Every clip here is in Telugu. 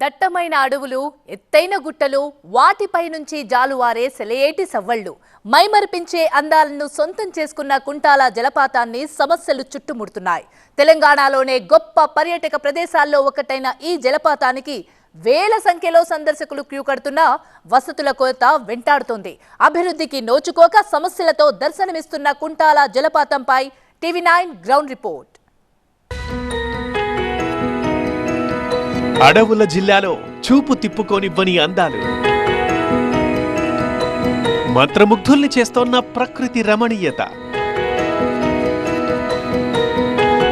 దట్టమైన అడవులు ఎత్తైన గుట్టలు వాటిపై నుంచి జాలువారే సెలయేటి సవ్వళ్ళు. మైమరిపించే అందాలను సొంతం చేసుకున్న కుంటాల జలపాతాన్ని సమస్యలు చుట్టుముడుతున్నాయి. తెలంగాణలోనే గొప్ప పర్యాటక ప్రదేశాల్లో ఒకటైన ఈ జలపాతానికి వేల సంఖ్యలో సందర్శకులు క్యూ కడుతున్నా వసతుల కొరత వెంటాడుతోంది. అభివృద్ధికి నోచుకోక సమస్యలతో దర్శనమిస్తున్న కుంటాల జలపాతంపై టీవీ నైన్ గ్రౌండ్ రిపోర్ట్. అడవుల జిల్లాలో చూపు తిప్పుకోనివ్వని అందాలు. మంత్రముగ్ధుల్ని చేస్తోన్న ప్రకృతి రమణీయత.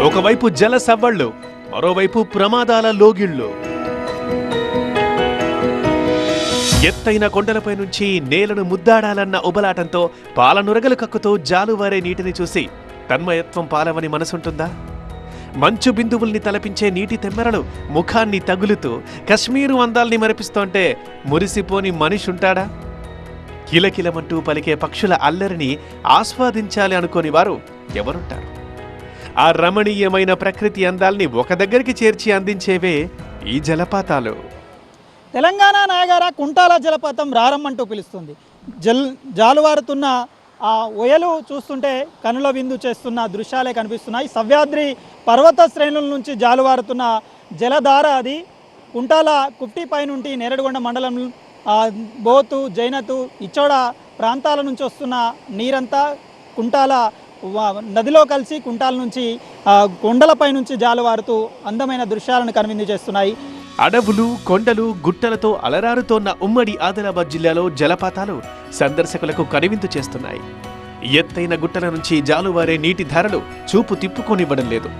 ఒకవైపు జల సవ్వళ్ళు మరోవైపు ప్రమాదాల లోగిళ్ళు. ఎత్తైన కొండలపై నుంచి నేలను ముద్దాడాలన్న ఉబలాటంతో పాలనురగలు కక్కుతూ జాలువారే నీటిని చూసి తన్మయత్వం పాలవని మనసుంటుందా? మంచు బిందువుల్ని తలపించే నీటి తెమ్మెరలు ముఖాన్ని తగులుతూ కశ్మీరు అందాల్ని మరిపిస్తోంటే మురిసిపోని మనిషి ఉంటాడా కిలకిలమంటూ పలికే పక్షుల అల్లరిని ఆస్వాదించాలి అనుకోని వారు ఎవరుంటారు? ఆ రమణీయమైన ప్రకృతి అందాల్ని ఒక దగ్గరికి చేర్చి అందించేవే ఈ జలపాతాలు. తెలంగాణ నాయగార కుంటాల జలపాతం రారమ్మంటూ పిలుస్తుంది. జల్ జాలువారుతున్న ఆ ఒయలు చూస్తుంటే కనుల విందు చేస్తున్న దృశ్యాలే కనిపిస్తున్నాయి. సవ్యాద్రి పర్వత శ్రేణుల నుంచి జాలువారుతున్న జలధార అది. కుంటాల కుప్టిపై నుండి నేరడుగొండ మండలం బోతు జైనతు ఇచ్చోడ ప్రాంతాల నుంచి వస్తున్న నీరంతా కుంటాల నదిలో కలిసి కుంటాల నుంచి కొండలపై నుంచి జాలువారుతూ అందమైన దృశ్యాలను కనువిందు చేస్తున్నాయి. అడవులు కొండలు గుట్టలతో అలరారుతోన్న ఉమ్మడి ఆదిలాబాద్ జిల్లాలో జలపాతాలు సందర్శకులకు కనువిందు చేస్తున్నాయి. ఎత్తైన గుట్టల నుంచి జాలువారే నీటి ధారలు చూపు తిప్పుకొనివ్వడం లేదు.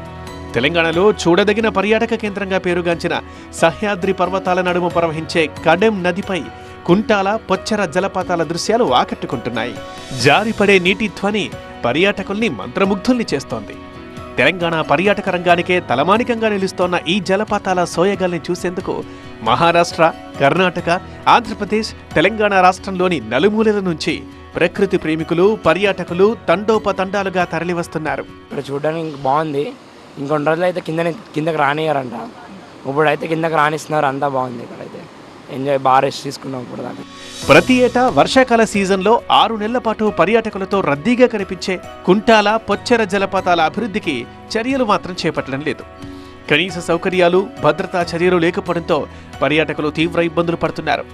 తెలంగాణలో చూడదగిన పర్యాటక కేంద్రంగా పేరుగాంచిన సహ్యాద్రి పర్వతాల నడుమ ప్రవహించే కడెం నదిపై కుంటాల పొచ్చర జలపాతాల దృశ్యాలు ఆకట్టుకుంటున్నాయి. జారిపడే నీటి ధ్వని పర్యాటకుల్ని మంత్రముగ్ధుల్ని చేస్తోంది. తెలంగాణ పర్యాటక రంగానికే తలమానికంగా నిలుస్తోన్న ఈ జలపాతాల సోయగాల్ని చూసేందుకు మహారాష్ట్ర కర్ణాటక ఆంధ్రప్రదేశ్ తెలంగాణ రాష్ట్రంలోని నలుమూలల నుంచి ప్రకృతి ప్రేమికులు పర్యాటకులు తండోపతండాలుగా తరలివస్తున్నారు. ఇప్పుడు చూడడానికి బాగుంది. ఇంకొన్ని రోజులు అయితే కింద కిందకి రానియారంట ఇప్పుడైతే కిందకి రానిస్తున్నారు అంతా బాగుంది ఇక్కడైతే. ఎంజాయ్ బాగా రెస్ట్ తీసుకున్నాం ఇప్పుడు దాన్ని. ప్రతి ఏటా వర్షాకాల సీజన్లో ఆరు నెలల పాటు పర్యాటకులతో రద్దీగా కనిపించే కుంటాల పొచ్చెర జలపాతాల అభివృద్ధికి చర్యలు మాత్రం చేపట్టడం లేదు. కనీస సౌకర్యాలు భద్రతా చర్యలు లేకపోవడంతో పర్యాటకులు తీవ్ర ఇబ్బందులు పడుతున్నారు.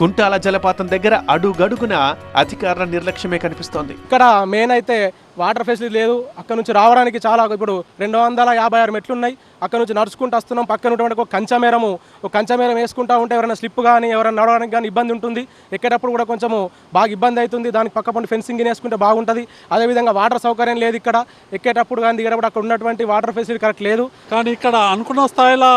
కుంటాల జలపాతం దగ్గర అడుగడుగున అధికారుల నిర్లక్ష్యమే కనిపిస్తోంది. ఇక్కడ మెయిన్ అయితే వాటర్ ఫెసిలిటీ లేదు. అక్కడ నుంచి రావడానికి చాలా ఇప్పుడు రెండు వందల యాభై ఆరు మెట్లు ఉన్నాయి. అక్కడ నుంచి నడుచుకుంటూ వస్తున్నాం. పక్కన ఉన్నటువంటి ఒక కంచమేరము ఒక కంచమేరం వేసుకుంటా ఉంటే ఎవరైనా స్లిప్ కానీ ఎవరైనా నడవడానికి కానీ ఇబ్బంది ఉంటుంది. ఎక్కేటప్పుడు కూడా కొంచెము బాగా ఇబ్బంది అవుతుంది. దానికి పక్క పండు ఫెన్సింగ్ వేసుకుంటే బాగుంటుంది. అదేవిధంగా వాటర్ సౌకర్యం లేదు ఇక్కడ. ఎక్కేటప్పుడు కానీ దిగేటప్పుడు అక్కడ ఉన్నటువంటి వాటర్ ఫెసిలిటీ కరెక్ట్ లేదు. కానీ ఇక్కడ అనుకున్న స్థాయిలో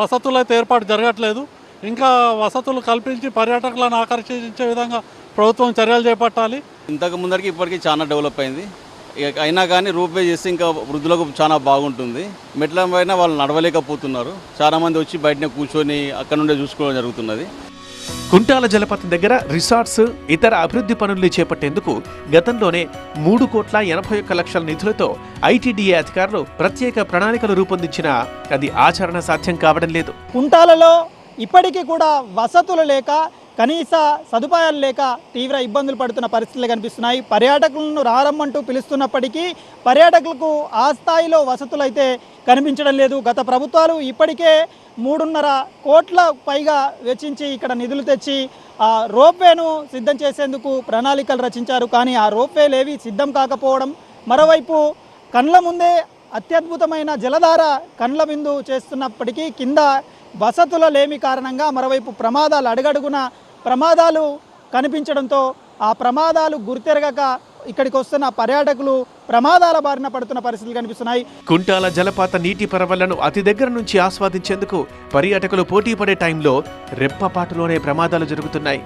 వసతులు అయితే ఏర్పాటు జరగట్లేదు. ఇంకా వసతులు కల్పించి పర్యాటకులను ఆకర్షించే విధంగా ప్రభుత్వం చర్యలు చేపట్టాలి. ఇంతకు ముందరికి ఇప్పటికీ చాలా డెవలప్ అయింది. అయినా కానీ రూపే చేస్తే ఇంకా వృద్ధులకు చాలా బాగుంటుంది. మెట్ల పైన వాళ్ళు నడవలేకపోతున్నారు. చాలా మంది వచ్చి బయటనే కూర్చొని అక్కడ నుండే చూసుకోవడం జరుగుతున్నది. కుంటాల జలపాతం దగ్గర రిసార్ట్స్ ఇతర అభివృద్ధి పనుల్ని చేపట్టేందుకు గతంలోనే మూడు కోట్ల ఎనభై ఒక్క లక్షల నిధులతో ఐటీడీఏ అధికారులు ప్రత్యేక ప్రణాళికలు రూపొందించినా అది ఆచరణ సాధ్యం కావడం లేదు. కుంటాలలో ఇప్పటికీ కూడా వసతులు లేక కనీస సదుపాయాలు లేక తీవ్ర ఇబ్బందులు పడుతున్న పరిస్థితులు కనిపిస్తున్నాయి. పర్యాటకులను రారమ్మంటూ పిలుస్తున్నప్పటికీ పర్యాటకులకు ఆ స్థాయిలో వసతులు అయితే కనిపించడం లేదు. గత ప్రభుత్వాలు ఇప్పటికే మూడున్నర కోట్ల పైగా వెచ్చించి ఇక్కడ నిధులు తెచ్చి ఆ రోప్వేను సిద్ధం చేసేందుకు ప్రణాళికలు రచించారు. కానీ ఆ రోప్వేలు ఏవి సిద్ధం కాకపోవడం మరోవైపు కండ్ల ముందే అత్యద్భుతమైన జలధార కండ్ల బిందు చేస్తున్నప్పటికీ కింద వసతుల లేమి కారణంగా మరోవైపు ప్రమాదాలు అడుగడుగున ప్రమాదాలు కనిపించడంతో ఆ ప్రమాదాలు గుర్తెరగక ఇక్కడికి వస్తున్న పర్యాటకులు ప్రమాదాల బారిన పడుతున్న పరిస్థితులు కనిపిస్తున్నాయి. కుంటాల జలపాత నీటి పరవళ్ళను అతి దగ్గర నుంచి ఆస్వాదించేందుకు పర్యాటకులు పోటీ పడే టైంలో రెప్పపాటులోనే ప్రమాదాలు జరుగుతున్నాయి.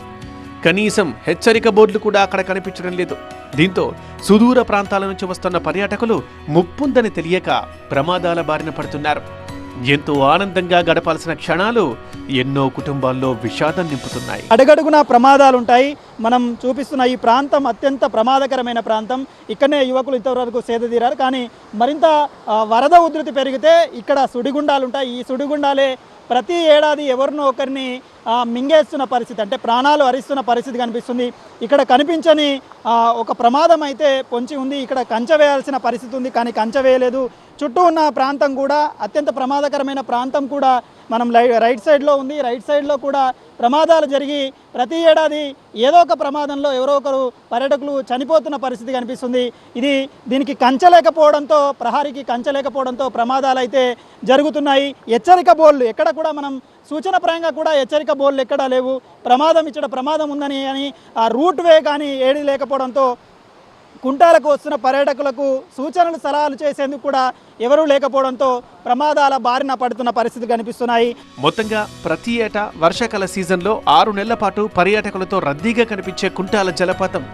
కనీసం హెచ్చరిక బోర్డులు కూడా అక్కడ కనిపించడం లేదు. దీంతో సుదూర ప్రాంతాల నుంచి వస్తున్న పర్యాటకులు ముప్పుందని తెలియక ప్రమాదాల బారిన పడుతున్నారు. ఎంతో ఆనందంగా గడపాల్సిన క్షణాలు ఎన్నో కుటుంబాల్లో విషాదం నింపుతున్నాయి. అడగడుగునా ప్రమాదాలుంటాయి. మనం చూపిస్తున్న ఈ ప్రాంతం అత్యంత ప్రమాదకరమైన ప్రాంతం. ఇక్కడనే యువకులు ఇంతవరకు సేదతీరారు కానీ మరింత వరద ఉధృతి పెరిగితే ఇక్కడ సుడిగుండాలు ఉంటాయి ఈ సుడిగుండాలే ప్రతి ఏడాది ఎవరినో ఒకరిని మింగేస్తున్న పరిస్థితి అంటే ప్రాణాలు అరిస్తున్న పరిస్థితి కనిపిస్తుంది. ఇక్కడ కనిపించని ఒక ప్రమాదం అయితే పొంచి ఉంది. ఇక్కడ కంచె వేయాల్సిన పరిస్థితి ఉంది కానీ కంచె వేయలేదు. చుట్టూ ఉన్న ప్రాంతం కూడా అత్యంత ప్రమాదకరమైన ప్రాంతం కూడా మనం లై రైట్ సైడ్లో ఉంది. రైట్ సైడ్లో కూడా ప్రమాదాలు జరిగి ప్రతి ఏడాది ఏదో ఒక ప్రమాదంలో ఎవరో ఒకరు పర్యటకులు చనిపోతున్న పరిస్థితి కనిపిస్తుంది. ఇది దీనికి కంచె లేకపోవడంతో ప్రహారీకి కంచలేకపోవడంతో ప్రమాదాలు అయితే జరుగుతున్నాయి. హెచ్చరిక బోర్డులు ఎక్కడ కూడా మనం సూచనప్రాయంగా కూడా హెచ్చరిక బోర్లు ఎక్కడా లేవు. ప్రమాదం ఇక్కడ ప్రమాదం ఉందని అని ఆ రూట్ వే కానీ ఏడి లేకపోవడంతో కుంటాలకు వస్తున్న పర్యాటకులకు సూచనలు సలహాలు చేసేందుకు కూడా ఎవరూ లేకపోవడంతో ప్రమాదాల బారిన పడుతున్న పరిస్థితి కనిపిస్తున్నాయి. మొత్తంగా ప్రతి ఏటా వర్షాకాల సీజన్లో ఆరు నెలల పాటు పర్యాటకులతో రద్దీగా కనిపించే కుంటాల జలపాతం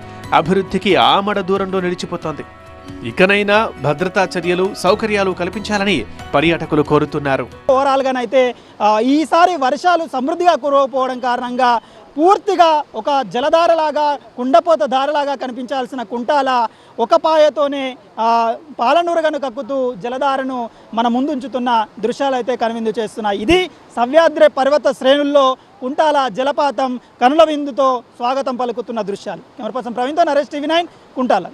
అభివృద్ధికి ఆమడ దూరంలో నిలిచిపోతోంది. ఇకనైనా భద్రతా చర్యలు సౌకర్యాలు కల్పించాలని పర్యాటకులు కోరుతున్నారు. ఓవరాల్గానైతే ఈసారి వర్షాలు సమృద్ధిగా కురవపోవడం కారణంగా పూర్తిగా ఒక జలధారలాగా కుండపోత దారలాగా కనిపించాల్సిన కుంటాల ఒక పాయతోనే పాలనూరుగను కక్కుతూ జలధారను మన ముందుంచుతున్న దృశ్యాలు అయితే కనువిందు చేస్తున్నాయి. ఇది సవ్యాద్రి పర్వత శ్రేణుల్లో కుంటాల జలపాతం కనుల విందుతో స్వాగతం పలుకుతున్న దృశ్యాలు. కెమెరా పర్సన్ ప్రవీణ్తో నరేష్ టీవీ నైన్ కుంటాల.